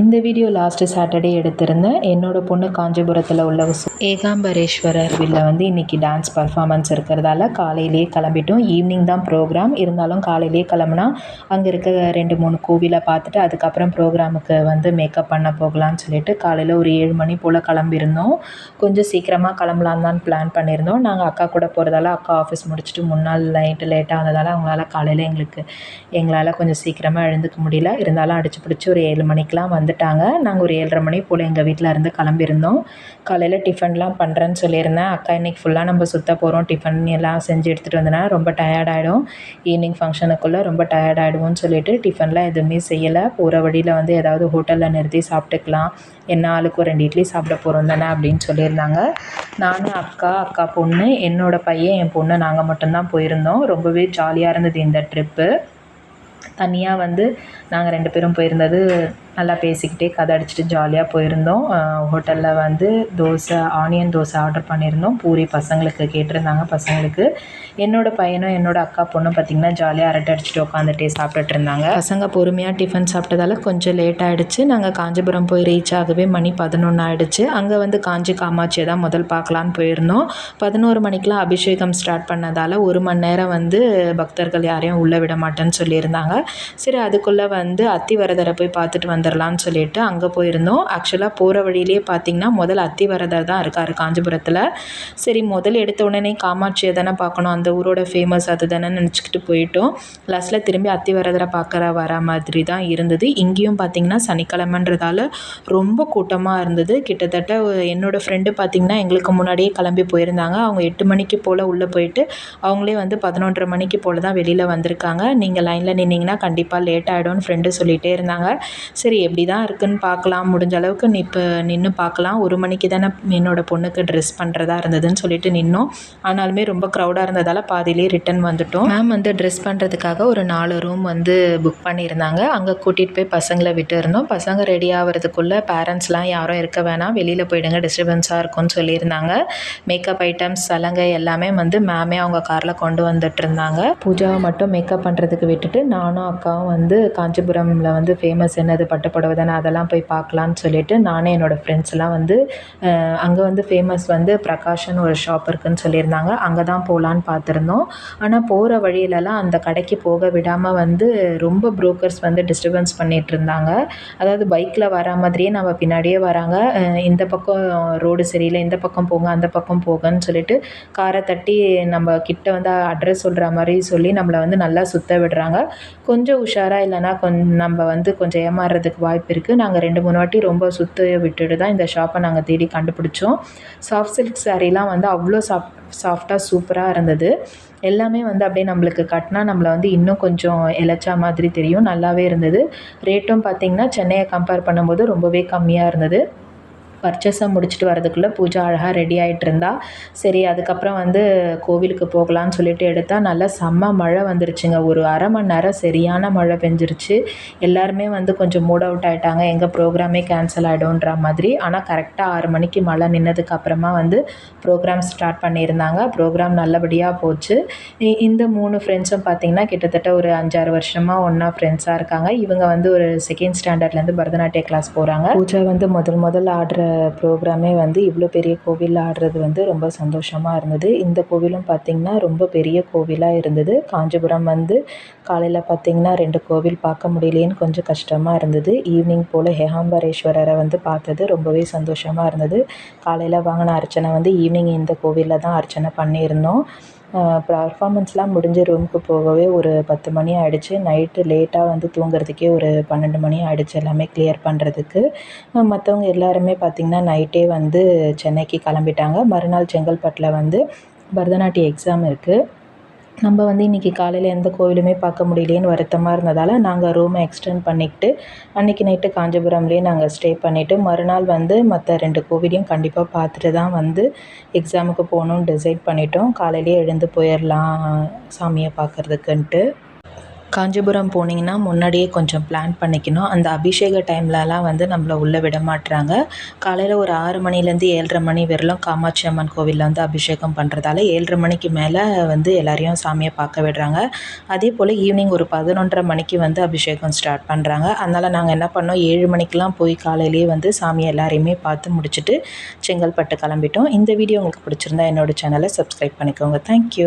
இந்த video last Saturday எடுத்திருந்தேன் என்னோடய பொண்ணு காஞ்சிபுரத்தில் உள்ள ஏகாம்பரேஸ்வரர் வில்ல வந்து இன்றைக்கி டான்ஸ் பர்ஃபாமன்ஸ் இருக்கிறதால காலையிலேயே கிளம்பிட்டோம். ஈவினிங் தான் ப்ரோக்ராம் இருந்தாலும் காலையிலேயே கிளம்புனா அங்கே இருக்க ரெண்டு மூணு கோவிலை பார்த்துட்டு அதுக்கப்புறம் ப்ரோக்ராமுக்கு வந்து மேக்கப் பண்ண போகலான்னு சொல்லிட்டு காலையில் ஒரு ஏழு மணி போல் கிளம்பியிருந்தோம். கொஞ்சம் சீக்கிரமாக கிளம்பலான்னு தான் பிளான் பண்ணியிருந்தோம். நாங்கள் அக்கா கூட போகிறதால அக்கா ஆஃபீஸ் முடிச்சுட்டு முன்னாள் நைட்டு லேட்டாக வந்ததால் அவங்களால காலையில் எங்களுக்கு எங்களால் கொஞ்சம் சீக்கிரமாக எழுந்துக்க முடியல. இருந்தாலும் அடிச்சு பிடிச்சி ஒரு ஏழு மணிக்கெலாம் வந்துட்டாங்க. நாங்கள் ஒரு ஏழரை மணி போல் எங்கள் வீட்டில் இருந்து கிளம்பியிருந்தோம். காலையில் டிஃபன்லாம் பண்ணுறேன்னு சொல்லியிருந்தேன். அக்கா இன்னைக்கு ஃபுல்லாக நம்ம சுற்ற போகிறோம் டிஃபன் எல்லாம் செஞ்சு எடுத்துகிட்டு வந்தனா ரொம்ப டயர்ட் ஆகிடும் ஈவினிங் ஃபங்க்ஷனுக்குள்ளே ரொம்ப டயர்டாகிடுவோம்னு சொல்லிட்டு டிஃபன்லாம் எதுவுமே செய்யலை. போகிற வழியில் வந்து ஏதாவது ஹோட்டலில் நிறுத்தி சாப்பிட்டுக்கலாம். என்ன ஆளுக்கு ஒரு ரெண்டு இட்லி சாப்பிட போகிறோம் தானே அப்படின்னு சொல்லியிருந்தாங்க. நானும் அக்கா அக்கா பொண்ணு என்னோட பையன் என் பொண்ணு நாங்கள் மட்டும்தான் போயிருந்தோம். ரொம்பவே ஜாலியாக இருந்தது இந்த ட்ரிப்பு தனியாக வந்து நாங்கள் ரெண்டு பேரும் போயிருந்தது நல்லா பேசிக்கிட்டே கதை அடிச்சுட்டு ஜாலியாக போயிருந்தோம். ஹோட்டலில் வந்து தோசை ஆனியன் தோசை ஆர்டர் பண்ணியிருந்தோம். பூரி பசங்களுக்கு கேட்டிருந்தாங்க பசங்களுக்கு. என்னோடய பையனும் என்னோடய அக்கா பொண்ணும் பார்த்திங்கன்னா ஜாலியாக அரட்டை அடிச்சுட்டு உட்காந்துட்டே சாப்பிட்டுட்டு இருந்தாங்க. பசங்க பொறுமையாக டிஃபன் சாப்பிட்டதால கொஞ்சம் லேட் ஆகிடுச்சு நாங்கள் காஞ்சிபுரம் போய் ரீச் ஆகவே மணி பதினொன்று ஆகிடுச்சு அங்கே வந்து காஞ்சி காமாட்சியை தான் முதல் பார்க்கலான்னு போயிருந்தோம். பதினோரு மணிக்கெலாம் அபிஷேகம் ஸ்டார்ட் பண்ணதால் ஒரு மணி நேரம் வந்து பக்தர்கள் யாரையும் உள்ளே விட மாட்டேன்னு சொல்லியிருந்தாங்க. சரி அதுக்குள்ளே வந்து அத்திவரதரை போய் பார்த்துட்டு வந்து வந்துடலான்னு சொல்லிட்டு அங்கே போயிருந்தோம். ஆக்சுவலாக போகிற வழியிலே பார்த்திங்கன்னா முதல் அத்திவரதர் தான் இருக்கார் காஞ்சிபுரத்தில். சரி முதல் எடுத்த உடனே காமாட்சியை தானே பார்க்கணும். அந்த ஊரோட ஃபேமஸ் அது தானே நினச்சிக்கிட்டு போயிட்டோம். லாஸ்ட்டில் திரும்பி அத்திவரதரை பார்க்குற வர மாதிரி தான் இருந்தது. இங்கேயும் பார்த்திங்கன்னா சனிக்கிழமைன்றதால ரொம்ப கூட்டமாக இருந்தது. கிட்டத்தட்ட என்னோடய ஃப்ரெண்டு பார்த்திங்கன்னா எங்களுக்கு முன்னாடியே கிளம்பி போயிருந்தாங்க. அவங்க எட்டு மணிக்கு போல் உள்ளே போயிட்டு அவங்களே வந்து பதினொன்றரை மணிக்கு போல் தான் வெளியில் வந்திருக்காங்க. நீங்கள் லைனில் நின்னீங்கன்னா கண்டிப்பாக லேட் ஆகிடும்னு ஃப்ரெண்டு சொல்லிகிட்டே இருந்தாங்க. சரி எப்படி தான் இருக்குன்னு பார்க்கலாம். முடிஞ்ச அளவுக்கு இப்போ நின்று பார்க்கலாம். ஒரு மணிக்கு தானே என்னோடய பொண்ணுக்கு ட்ரெஸ் பண்ணுறதா இருந்ததுன்னு சொல்லிட்டு நின்னோம். ஆனாலுமே ரொம்ப க்ரௌடாக இருந்ததால் பாதியிலே ரிட்டன் வந்துட்டோம். மேம் வந்து ட்ரெஸ் பண்ணுறதுக்காக ஒரு நாலு ரூம் வந்து புக் பண்ணியிருந்தாங்க. அங்கே கூட்டிகிட்டு போய் பசங்களை விட்டு இருந்தோம். பசங்க ரெடி ஆகிறதுக்குள்ளே பேரண்ட்ஸ்லாம் யாரும் இருக்க வேணாம். வெளியில் போயிடுங்க. டிஸ்டர்பன்ஸாக இருக்கும்னு சொல்லியிருந்தாங்க. மேக்கப் ஐட்டம்ஸ் சலங்கை எல்லாமே வந்து மேமே அவங்க காரில் கொண்டு வந்துட்டு இருந்தாங்க. பூஜாவை மட்டும் மேக்கப் பண்ணுறதுக்கு விட்டுட்டு நானும் அக்காவும் வந்து காஞ்சிபுரமில் வந்து ஃபேமஸ் என்னது பட்டு புடவை தானே அதெல்லாம் போய் பார்க்கலான்னு சொல்லிட்டு நானே என்னோடய ஃப்ரெண்ட்ஸ் எல்லாம் வந்து அங்கே வந்து ஃபேமஸ் வந்து பிரகாஷன் ஒரு ஷாப் இருக்குன்னு சொல்லியிருந்தாங்க. அங்கே தான் போகலான்னு பார்த்துருந்தோம். ஆனால் போகிற வழியிலலாம் அந்த கடைக்கு போக விடாமல் வந்து ரொம்ப புரோக்கர்ஸ் வந்து டிஸ்டர்பன்ஸ் பண்ணிகிட்டு இருந்தாங்க. அதாவது பைக்கில் வர மாதிரியே நம்ம பின்னாடியே வராங்க. இந்த பக்கம் ரோடு சரியில்லை இந்த பக்கம் போங்க அந்த பக்கம் போங்கன்னு சொல்லிட்டு காரை தட்டி நம்ம கிட்ட வந்து அட்ரஸ் சொல்கிற மாதிரி சொல்லி நம்மளை வந்து நல்லா சுத்த விடுறாங்க. கொஞ்சம் உஷாராக இல்லைன்னா கொஞ்சம் நம்ம வந்து கொஞ்சம் ஏமாறுறதுக்கு வாய்ப்பு இருக்குது. நாங்கள் ரெண்டு மூணு வாட்டி ரொம்ப சுத்த விட்டுட்டு தான் இந்த ஷாப்பை நாங்கள் தேடி கண்டுபிடிச்சோம். சாஃப்ட் சில்க் சாரீலாம் வந்து அவ்வளோ சாஃப்ட் சாஃப்டாக சூப்பராக இருந்தது. எல்லாமே வந்து அப்படியே நம்மளுக்கு கட்டினா நம்மளை வந்து இன்னும் கொஞ்சம் இளைச்சா மாதிரி தெரியும். நல்லாவே இருந்தது. ரேட்டும் பார்த்திங்கன்னா சென்னையை கம்பேர் பண்ணும்போது ரொம்பவே கம்மியாக இருந்தது. பர்ச்சேஸை முடிச்சுட்டு வரதுக்குள்ளே பூஜா அழகாக ரெடி ஆகிட்டு இருந்தா. சரி அதுக்கப்புறம் வந்து கோவிலுக்கு போகலான்னு சொல்லிட்டு எடுத்தால் நல்லா செம்ம மழை வந்துருச்சுங்க. ஒரு அரை மணி நேரம் சரியான மழை பெஞ்சிருச்சு. எல்லாருமே வந்து கொஞ்சம் மூட் அவுட் ஆகிட்டாங்க எங்கள் ப்ரோக்ராமே கேன்சல் ஆகிடும்ன்ற மாதிரி. ஆனால் கரெக்டாக ஆறு மணிக்கு மழை நின்னதுக்கு அப்புறமா வந்து ப்ரோக்ராம் ஸ்டார்ட் பண்ணியிருந்தாங்க. ப்ரோக்ராம் நல்லபடியாக போச்சு. இந்த மூணு ஃப்ரெண்ட்ஸும் பார்த்திங்கன்னா கிட்டத்தட்ட ஒரு அஞ்சாறு வருஷமாக ஒன்றா ஃப்ரெண்ட்ஸாக இருக்காங்க. இவங்க வந்து ஒரு செகண்ட் ஸ்டாண்டர்ட்லேருந்து பரதநாட்டிய கிளாஸ் போகிறாங்க பூஜா வந்து முதல் முதல் ஆடுற ப்ரோக்ராமே வந்து இவ்வளோ பெரிய கோவிலில் ஆடுறது வந்து ரொம்ப சந்தோஷமாக இருந்தது. இந்த கோவிலும் பார்த்திங்கன்னா ரொம்ப பெரிய கோவிலாக இருந்தது. காஞ்சிபுரம் வந்து காலையில் பார்த்திங்கன்னா ரெண்டு கோவில் பார்க்க முடியலேன்னு கொஞ்சம் கஷ்டமாக இருந்தது. ஈவினிங் போல் ஹேகாம்பரேஸ்வரரை வந்து பார்த்தது ரொம்பவே சந்தோஷமாக இருந்தது. காலையில் வாங்கின அர்ச்சனை வந்து ஈவினிங் இந்த கோவிலில் தான் அர்ச்சனை பண்ணியிருந்தோம். பர்ஃபார்மன்ஸ்லாம் முடிஞ்சு ரூமுக்கு போகவே ஒரு பத்து மணி ஆகிடுச்சு நைட்டு லேட்டாக வந்து தூங்குறதுக்கே ஒரு பன்னெண்டு மணி ஆகிடுச்சு எல்லாமே கிளியர் பண்ணுறதுக்கு மற்றவங்க எல்லாருமே பார்த்திங்கன்னா நைட்டே வந்து சென்னைக்கு கிளம்பிட்டாங்க. மறுநாள் செங்கல்பட்டில் வந்து பரதநாட்டிய எக்ஸாம் இருக்குது நம்ம வந்து இன்றைக்கி காலையில் எந்த கோவிலுமே பார்க்க முடியலேன்னு வருத்தமாக இருந்ததால் நாங்கள் ரூமை எக்ஸ்டெண்ட் பண்ணிக்கிட்டு அன்றைக்கி நைட்டு காஞ்சிபுரம்லேயே நாங்கள் ஸ்டே பண்ணிவிட்டு மறுநாள் வந்து மற்ற ரெண்டு கோவிலையும் கண்டிப்பாக பார்த்துட்டு தான் வந்து எக்ஸாமுக்கு போகணுன்னு டிசைட் பண்ணிட்டோம். காலையிலேயே எழுந்து போயிடலாம் சாமியை பார்க்குறதுக்குன்ட்டு. காஞ்சிபுரம் போனீங்கன்னா முன்னாடியே கொஞ்சம் பிளான் பண்ணிக்கணும். அந்த அபிஷேக டைம்லலாம் வந்து நம்மளை உள்ளே விட மாட்டுறாங்க காலையில் ஒரு ஆறு மணிலேருந்து ஏழரை மணி வரலும் காமாட்சி அம்மன் கோவிலில் வந்து அபிஷேகம் பண்ணுறதால ஏழரை மணிக்கு மேலே வந்து எல்லாரையும் சாமியை பார்க்க விடுறாங்க. அதே போல் ஈவினிங் ஒரு பதினொன்றரை மணிக்கு வந்து அபிஷேகம் ஸ்டார்ட் பண்ணுறாங்க அதனால் நாங்கள் என்ன பண்ணோம்? ஏழு மணிக்கெலாம் போய் காலையிலேயே வந்து சாமியை எல்லாரையுமே பார்த்து முடிச்சுட்டு செங்கல்பட்டு கிளம்பிட்டோம். இந்த வீடியோ உங்களுக்கு பிடிச்சிருந்தா என்னோடய சேனலை சப்ஸ்கிரைப் பண்ணிக்கோங்க. தேங்க்யூ